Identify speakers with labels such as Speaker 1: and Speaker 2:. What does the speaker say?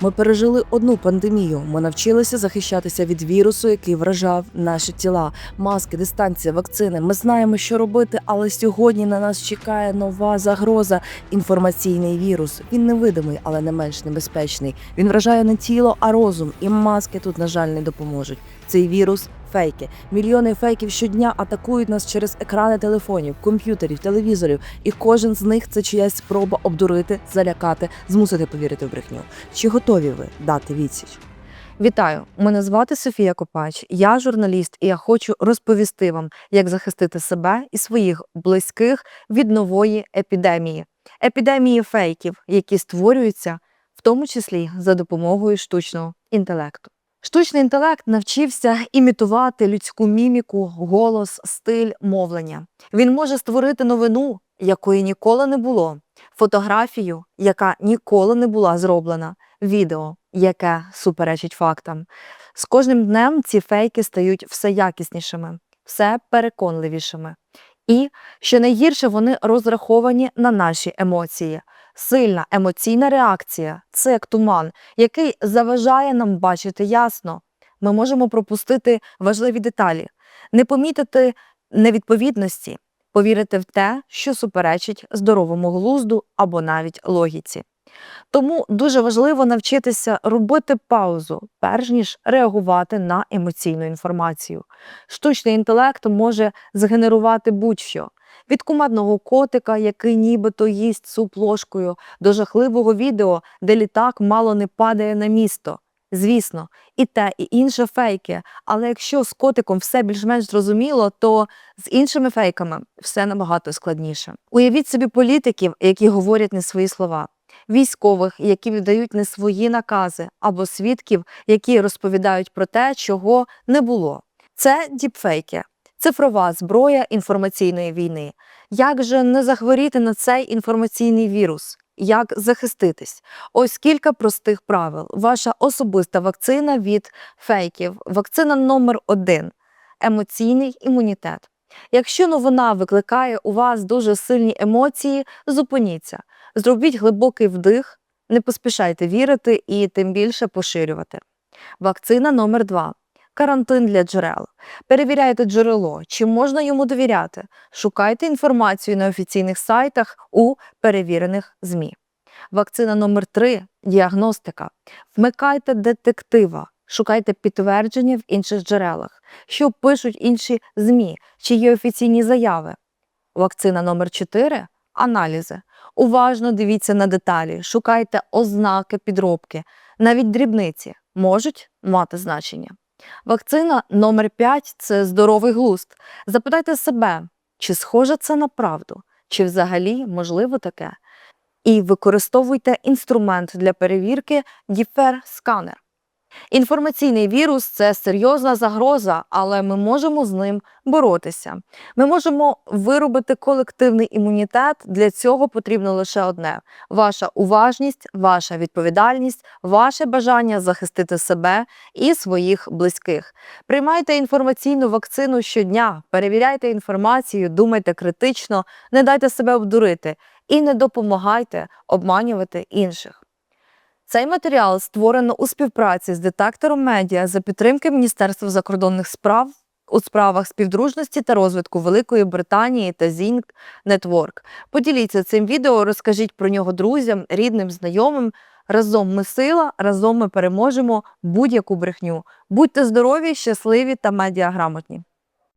Speaker 1: Ми пережили одну пандемію. Ми навчилися захищатися від вірусу, який вражав наші тіла. Маски, дистанція, вакцини. Ми знаємо, що робити, але сьогодні на нас чекає нова загроза інформаційний вірус. Він невидимий, але не менш небезпечний. Він вражає не тіло, а розум. І маски тут, на жаль, не допоможуть. Цей вірус фейки. Мільйони фейків щодня атакують нас через екрани телефонів, комп'ютерів, телевізорів, і кожен з них це чиясь спроба обдурити, залякати, змусити повірити в брехню. Чи готові ви дати відсіч?
Speaker 2: Вітаю! Мене звати Софія Копач. Я журналіст, і я хочу розповісти вам, як захистити себе і своїх близьких від нової епідемії, епідемії фейків, які створюються в тому числі за допомогою штучного інтелекту. Штучний інтелект навчився імітувати людську міміку, голос, стиль, мовлення. Він може створити новину, якої ніколи не було, фотографію, яка ніколи не була зроблена, відео, яке суперечить фактам. З кожним днем ці фейки стають все якіснішими, все переконливішими. І, що найгірше, вони розраховані на наші емоції. Сильна емоційна реакція це як туман, який заважає нам бачити ясно. Ми можемо пропустити важливі деталі, не помітити невідповідності, повірити в те, що суперечить здоровому глузду або навіть логіці. Тому дуже важливо навчитися робити паузу, перш ніж реагувати на емоційну інформацію. Штучний інтелект може згенерувати будь-що від кумедного котика, який нібито їсть суп ложкою, до жахливого відео, де літак мало не падає на місто. Звісно, і те, і інше фейки. Але якщо з котиком все більш-менш зрозуміло, то з іншими фейками все набагато складніше. Уявіть собі політиків, які говорять не свої слова, військових, які віддають не свої накази, або свідків, які розповідають про те, чого не було. Це діпфейки, цифрова зброя інформаційної війни. Як же не захворіти на цей інформаційний вірус? Як захиститись? Ось кілька простих правил. Ваша особиста вакцина від фейків. Вакцина номер один емоційний імунітет. Якщо новина викликає у вас дуже сильні емоції, зупиніться, зробіть глибокий вдих, не поспішайте вірити і тим більше поширювати. Вакцина номер два карантин для джерел. Перевіряйте джерело, чи можна йому довіряти. Шукайте інформацію на офіційних сайтах у перевірених ЗМІ. Вакцина номер 3 діагностика. Вмикайте детектива, шукайте підтвердження в інших джерелах, що пишуть інші ЗМІ, чи є офіційні заяви. Вакцина номер 4 аналізи. Уважно дивіться на деталі, шукайте ознаки підробки, навіть дрібниці можуть мати значення. Вакцина номер 5 це здоровий глузд. Запитайте себе, чи схоже це на правду, чи взагалі можливо таке. І використовуйте інструмент для перевірки Діфер-сканер. Інформаційний вірус це серйозна загроза, але ми можемо з ним боротися. Ми можемо виробити колективний імунітет. Для цього потрібно лише одне: ваша уважність, ваша відповідальність, ваше бажання захистити себе і своїх близьких. Приймайте інформаційну вакцину щодня, перевіряйте інформацію, думайте критично, не дайте себе обдурити і не допомагайте обманювати інших. Цей матеріал створено у співпраці з детектором медіа за підтримки Міністерства закордонних справ у справах співдружності та розвитку Великої Британії та Zing Network. Поділіться цим відео, розкажіть про нього друзям, рідним, знайомим. Разом ми сила, разом ми переможемо будь-яку брехню. Будьте здорові, щасливі та медіаграмотні.